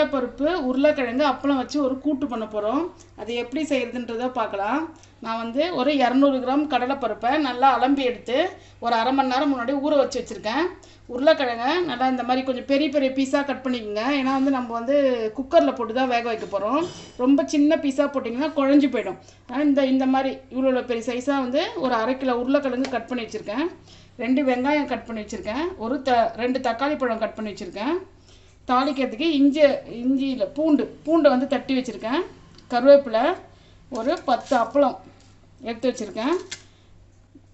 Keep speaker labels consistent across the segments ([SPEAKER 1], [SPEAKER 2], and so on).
[SPEAKER 1] கடலைப்பருப்பு உருளைக்கிழங்கு அப்பளம் வச்சு ஒரு கூட்டு பண்ண போகிறோம் அது எப்படி செய்கிறதுன்றத பார்க்கலாம். நான் வந்து ஒரு இரநூறு கிராம் கடலைப்பருப்பை நல்லா அலம்பி எடுத்து ஒரு அரை மணி நேரம் முன்னாடி ஊற வச்சு வச்சுருக்கேன். உருளைக்கிழங்கை நல்லா இந்த மாதிரி கொஞ்சம் பெரிய பெரிய பீஸாக கட் பண்ணிக்கோங்க. ஏன்னா வந்து நம்ம வந்து குக்கரில் போட்டு தான் வேக வைக்க போகிறோம் ரொம்ப சின்ன பீஸாக போட்டிங்கன்னா குழஞ்சி போயிடும். ஆனால் இந்த இந்த மாதிரி இவ்வளோ பெரிய சைஸாக வந்து ஒரு அரை கிலோ உருளைக்கிழங்கு கட் பண்ணி வச்சுருக்கேன். ரெண்டு வெங்காயம் கட் பண்ணி வச்சுருக்கேன். ஒரு த ரெண்டு தக்காளி பழம் கட் பண்ணி வச்சுருக்கேன். தாளிக்கிறதுக்கு இஞ்சி இஞ்சியில் பூண்டு பூண்டை வந்து தட்டி வச்சுருக்கேன். கருவேப்பிலை ஒரு பத்து அப்பளம் எடுத்து வச்சுருக்கேன்.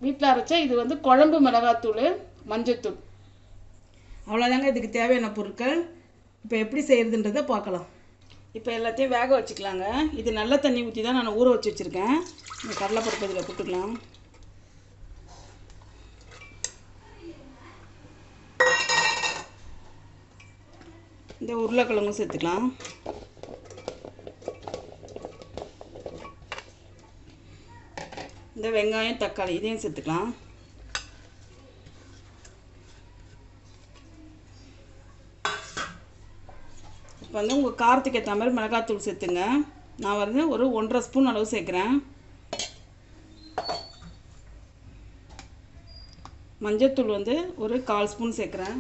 [SPEAKER 1] வீட்டில் அரைச்ச இது வந்து குழம்பு மிளகாத்தூள் மஞ்சத்தூள். அவ்வளோதாங்க இதுக்கு தேவையான பொருட்கள். இப்போ எப்படி செய்கிறதுன்றதை பார்க்கலாம். இப்போ எல்லாத்தையும் வேக வச்சுக்கலாங்க. இது நல்ல தண்ணி ஊற்றி தான் நான் ஊற வச்சு வச்சுருக்கேன். இந்த கடலைப்பருப்பு இதில் போட்டுக்கலாம். இந்த உருளைக்கிழங்கும் சேர்த்துக்கலாம். இந்த வெங்காயம் தக்காளி இதையும் சேர்த்துக்கலாம். இப்போ வந்து உங்கள் காரத்துக்கு ஏற்ற மாதிரி மிளகாத்தூள் சேர்த்துங்க. நான் வந்து ஒரு ஒன்றரை ஸ்பூன் அளவு சேர்க்குறேன். மஞ்சத்தூள் வந்து ஒரு கால் ஸ்பூன் சேர்க்குறேன்.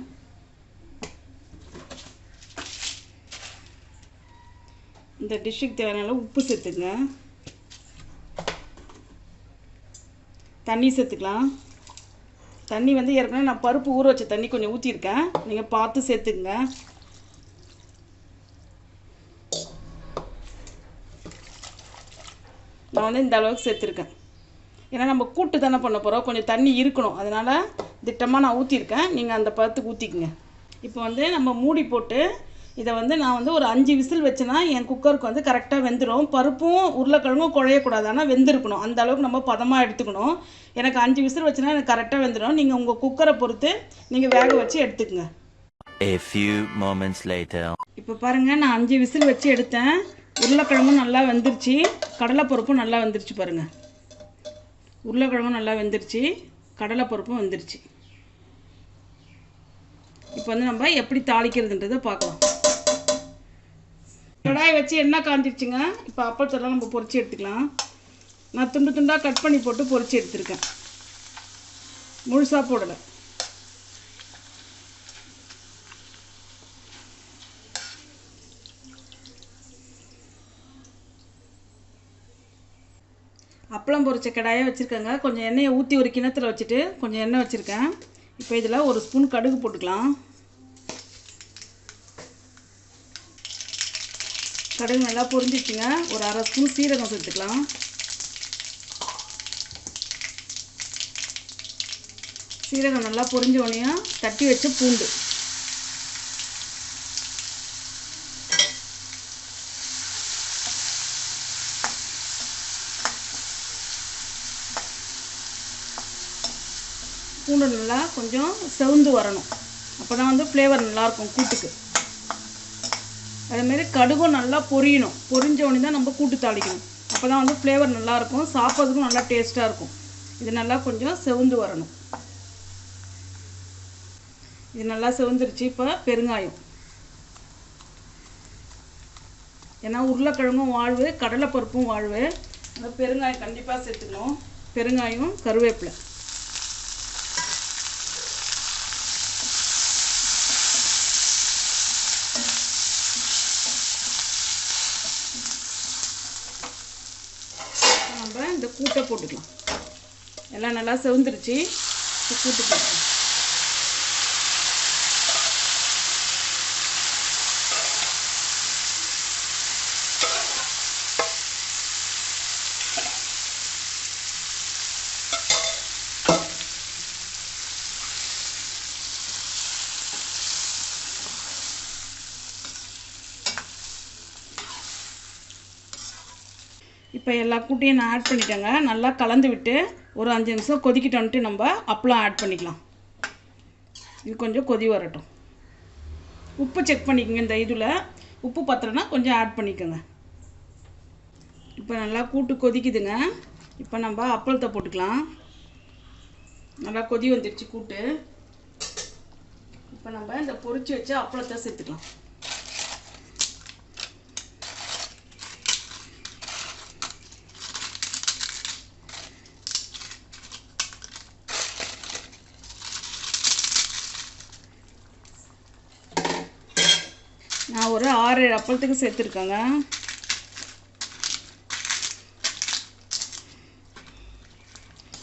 [SPEAKER 1] இந்த டிஷ்ஷுக்கு தேவையான உப்பு சேர்த்துங்க. தண்ணி சேர்த்துக்கலாம். தண்ணி வந்து ஏற்கனவே நான் பருப்பு ஊற வச்ச தண்ணி கொஞ்சம் ஊற்றிருக்கேன் நீங்கள் பார்த்து சேர்த்துக்குங்க. நான் வந்து இந்த அளவுக்கு சேர்த்துருக்கேன். ஏன்னா நம்ம கூட்டு தானே பண்ண போகிறோம் கொஞ்சம் தண்ணி இருக்கணும். அதனால் திட்டமாக நான் ஊற்றிருக்கேன் நீங்கள் அந்த பருத்துக்கு ஊற்றிக்குங்க இப்போ வந்து நம்ம மூடி போட்டு இதை வந்து நான் வந்து ஒரு அஞ்சு விசில் வச்சேன்னா என் குக்கருக்கு வந்து கரெக்டாக வெந்துடும் பருப்பும் உருளைக்கிழங்கும் குழையக்கூடாது. ஆனால் வெந்திருக்கணும். அந்த அளவுக்கு நம்ம பதமாக எடுத்துக்கணும். எனக்கு அஞ்சு விசில் வச்சுன்னா எனக்கு கரெக்டாக வெந்துடும் நீங்கள் உங்கள் குக்கரை பொறுத்து நீங்கள் வேக வச்சு எடுத்துக்கங்க.
[SPEAKER 2] A few moments later.
[SPEAKER 1] இப்போ பாருங்கள் நான் அஞ்சு விசில் வச்சு எடுத்தேன். உருளைக்கிழங்கும் நல்லா வெந்துருச்சு. கடலைப்பருப்பும் நல்லா வெந்துருச்சு பாருங்கள் உருளைக்கிழங்கும் நல்லா வெந்துருச்சு. கடலைப்பருப்பும் வெந்துருச்சு. இப்போ வந்து நம்ம எப்படி தாளிக்கிறதுன்றதை பார்க்கலாம். கடாய் வச்சு எண்ணெய் காஞ்சிருச்சுங்க. இப்போ அப்பளத்தெல்லாம் நம்ம பொரிச்சு எடுத்துக்கலாம். நான் துண்டு துண்டாக கட் பண்ணி போட்டு பொரிச்சு எடுத்திருக்கேன். முழுசாக போடலை. அப்பளம் பொரிச்ச கடாயை வச்சுருக்கேங்க. கொஞ்சம் எண்ணெயை ஊற்றி ஒரு கிணத்துல வச்சுட்டு கொஞ்சம் எண்ணெய் வச்சுருக்கேன். இப்போ இதில் ஒரு ஸ்பூன் கடுகு போட்டுக்கலாம். கடுகு நல்லா பொரிஞ்சிச்சுங்க. ஒரு அரை ஸ்பூன் சீரகம் சேர்த்துக்கலாம். சீரகம் நல்லா பொரிஞ்ச உடனே தட்டி வச்ச பூண்டு. பூண்டு நல்லா கொஞ்சம் செவந்து வரணும். அப்போ தான் வந்து ஃப்ளேவர் நல்லாயிருக்கும் கூட்டுக்கு. அதேமாரி கடுகும் நல்லா பொரியணும். பொரிஞ்ச உடனே தான் நம்ம கூட்டு தாளிக்கணும். அப்போ தான் வந்து ஃப்ளேவர் நல்லாயிருக்கும் சாப்பிட்றதுக்கும் நல்லா டேஸ்ட்டாக இருக்கும். இது நல்லா கொஞ்சம் செவந்து வரணும். இது நல்லா செவந்துருச்சு. இப்போ பெருங்காயம். ஏன்னா உருளைக்கிழங்கும் வாழ்வு கடலைப்பருப்பும் வாழ்வு. பெருங்காயம் கண்டிப்பாக சேர்த்துக்கணும். பெருங்காயம் கருவேப்பிலை நம்ம இந்த கூட்டை போட்டுக்கலாம். எல்லாம் நல்லா செவந்துருச்சு. கூட்டு போட்டுக்கலாம் இப்போ எல்லா கூட்டையும் நான் ஆட் பண்ணிட்டேங்க. நல்லா கலந்து விட்டு ஒரு அஞ்சு நிமிஷம் கொதிக்கிட்டோன்ட்டு நம்ம அப்பளம் ஆட் பண்ணிக்கலாம். இது கொஞ்சம் கொதி வரட்டும். உப்பு செக் பண்ணிக்கோங்க இந்த இதில். உப்பு பத்திரம்னா கொஞ்சம் ஆட் பண்ணிக்கோங்க. இப்போ நல்லா கூட்டு கொதிக்குதுங்க. இப்போ நம்ம அப்பளத்தை போட்டுக்கலாம். நல்லா கொதி வந்துடுச்சு கூட்டு. இப்போ நம்ம இந்த பொறிச்சு வச்சு அப்பளத்தை சேர்த்துக்கலாம். நான் ஒரு ஆறு ஏழு அப்பளத்துக்கு சேர்த்துருக்கேங்க.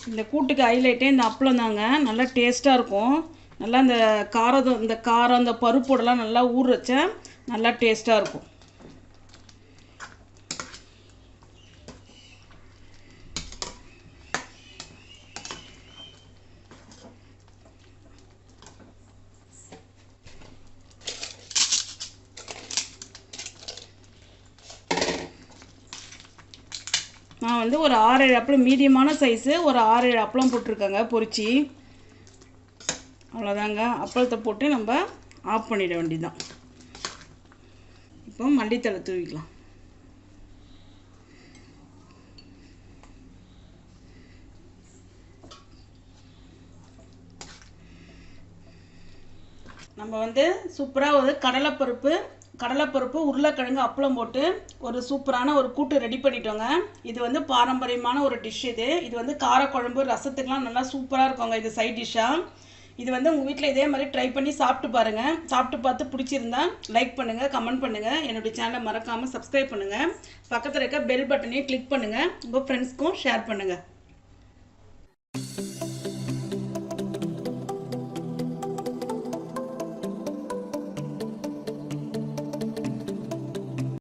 [SPEAKER 1] இந்த கூட்டுக்கு ஹைலைட்டே இந்த அப்பளம் தாங்க. நல்லா டேஸ்ட்டாக இருக்கும். நல்லா இந்த காரம் இந்த காரம் இந்த பருப்போடலாம் நல்லா ஊற வச்சா நல்லா டேஸ்ட்டாக இருக்கும். நான் வந்து ஒரு ஆறு ஏழு அப்பளம் மீடியமான சைஸு ஒரு ஆறு ஏழு அப்பளம் போட்டிருக்கேங்க பொரிச்சு அவ்வளோதாங்க அப்பளத்தை போட்டு நம்ம ஆஃப் பண்ணிட வேண்டியதுதான். இப்போ மல்லித்தலை தூவிக்கலாம். நம்ம வந்து சூப்பராக ஒரு கடலைப்பருப்பு கடலைப்பருப்பு உருளைக்கிழங்கு அப்பளம் போட்டு ஒரு சூப்பரான ஒரு கூட்டு ரெடி பண்ணிட்டோங்க. இது வந்து பாரம்பரியமான ஒரு டிஷ் இது. இது வந்து காரக்குழம்பு ரசத்துக்கெலாம் நல்லா சூப்பராக இருக்குங்க இது சைட் டிஷ்ஷாக இது வந்து உங்கள் வீட்டில் இதே மாதிரி ட்ரை பண்ணி சாப்பிட்டு பாருங்கள் சாப்பிட்டு பார்த்து பிடிச்சிருந்தா லைக் பண்ணுங்கள் கமெண்ட் பண்ணுங்கள் என்னுடைய சேனலை மறக்காமல் சப்ஸ்கிரைப் பண்ணுங்கள் பக்கத்தில் இருக்க பெல் பட்டனையும் கிளிக் பண்ணுங்கள் உங்கள் ஃப்ரெண்ட்ஸ்க்கும் ஷேர் பண்ணுங்கள்